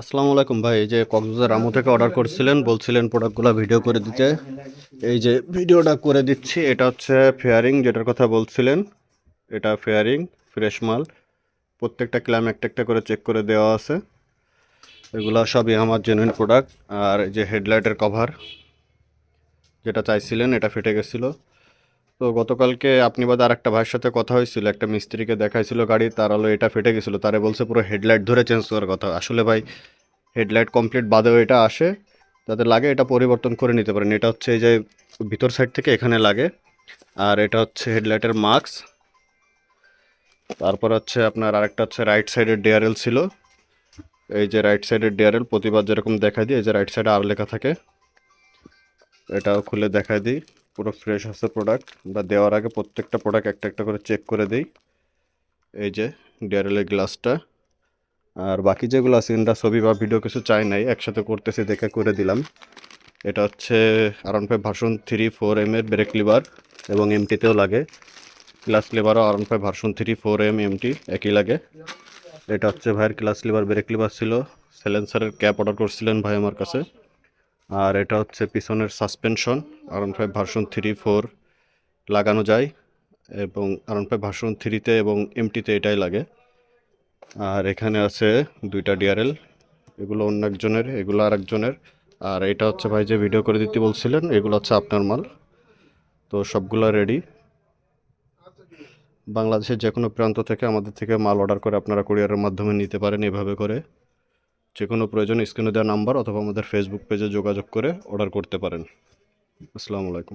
আসসালামু আলাইকুম ভাই, এই যে কক্সবাজার রামু থেকে অর্ডার করছিলেন, বলছিলেন প্রোডাক্টগুলো ভিডিও করে দিতে। এই যে ভিডিওটা করে দিচ্ছি, এটা হচ্ছে ফেয়ারিং যেটার কথা বলছিলেন। এটা ফেয়ারিং ফ্রেশ মাল। প্রত্যেকটা ক্লাম একটা একটা করে চেক করে দেওয়া আছে। এগুলো সবই আমার জেনুইন প্রোডাক্ট আর এই যে হেডলাইটের কভার যেটা চাইছিলেন, এটা ফেটে গেছিল। তো গতকালকে আপনি বাদে আরেকটা ভাইয়ের সাথে কথা হয়েছিল, একটা মিস্ত্রিকে দেখাইছিল গাড়ি, তার আলো এটা ফেটে গেছিল, তারে বলছে পুরো হেডলাইট ধরে চেঞ্জ করার কথা। আসলে ভাই, হেডলাইট কমপ্লিট বাদেও এটা আসে যাদের লাগে এটা পরিবর্তন করে নিতে পারেন। এটা হচ্ছে এই যে ভিতর সাইড থেকে এখানে লাগে, আর এটা হচ্ছে হেডলাইটের মাস্ক। তারপর হচ্ছে আপনার আরেকটা হচ্ছে রাইট সাইডের ডিআরএল ছিল। এই যে রাইট সাইডের ডিআরএল প্রতিবার যেরকম দেখাই দিই, এই যে রাইট সাইডে আর লেখা থাকে, এটাও খুলে দেখাই দিই। পুরো ফ্রেশ আছে প্রোডাক্ট বা দেওয়ার আগে প্রত্যেকটা প্রোডাক্ট একটা একটা করে চেক করে দিই। এই যে ডিআরএলের গ্লাসটা আর বাকি যেগুলো আছে ইন্ডা ছবি বা ভিডিও কিছু চাই নাই, একসাথে করতেছি, দেখে করে দিলাম। এটা হচ্ছে R one five version three four M এর ব্রেক লিভার এবং এমটিতেও লাগে। Class লিভারও R one five version three four M MT একই লাগে। এটা হচ্ছে ভাইয়ের ক্লাস লিভার ব্রেক লিভার ছিল। সেলেন্সারের ক্যাপ অর্ডার করছিলেন ভাই আমার কাছে। আর এটা হচ্ছে পিছনের সাসপেনশন আরন ফাইভ ভার্সন থ্রি ফোর লাগানো যায় এবং আরন ফাইভ ভার্সন থ্রিতে এবং এমটিতে এটাই লাগে। আর এখানে আছে দুইটা ডিআরএল এগুলো অন্য একজনের, এগুলো আর একজনের আর এটা হচ্ছে ভাই যে ভিডিও করে দিতে বলছিলেন, এগুলো হচ্ছে আপনার মাল। তো সবগুলো রেডি বাংলাদেশের যে কোনো প্রান্ত থেকে আমাদের থেকে মাল অর্ডার করে আপনারা কুরিয়ারের মাধ্যমে নিতে পারেন এভাবে করে। যে কোনো প্রয়োজন স্ক্রিনে দেওয়া নাম্বার অথবা আমাদের ফেসবুক পেজে যোগাযোগ করে অর্ডার করতে পারেন। আসসালামু আলাইকুম।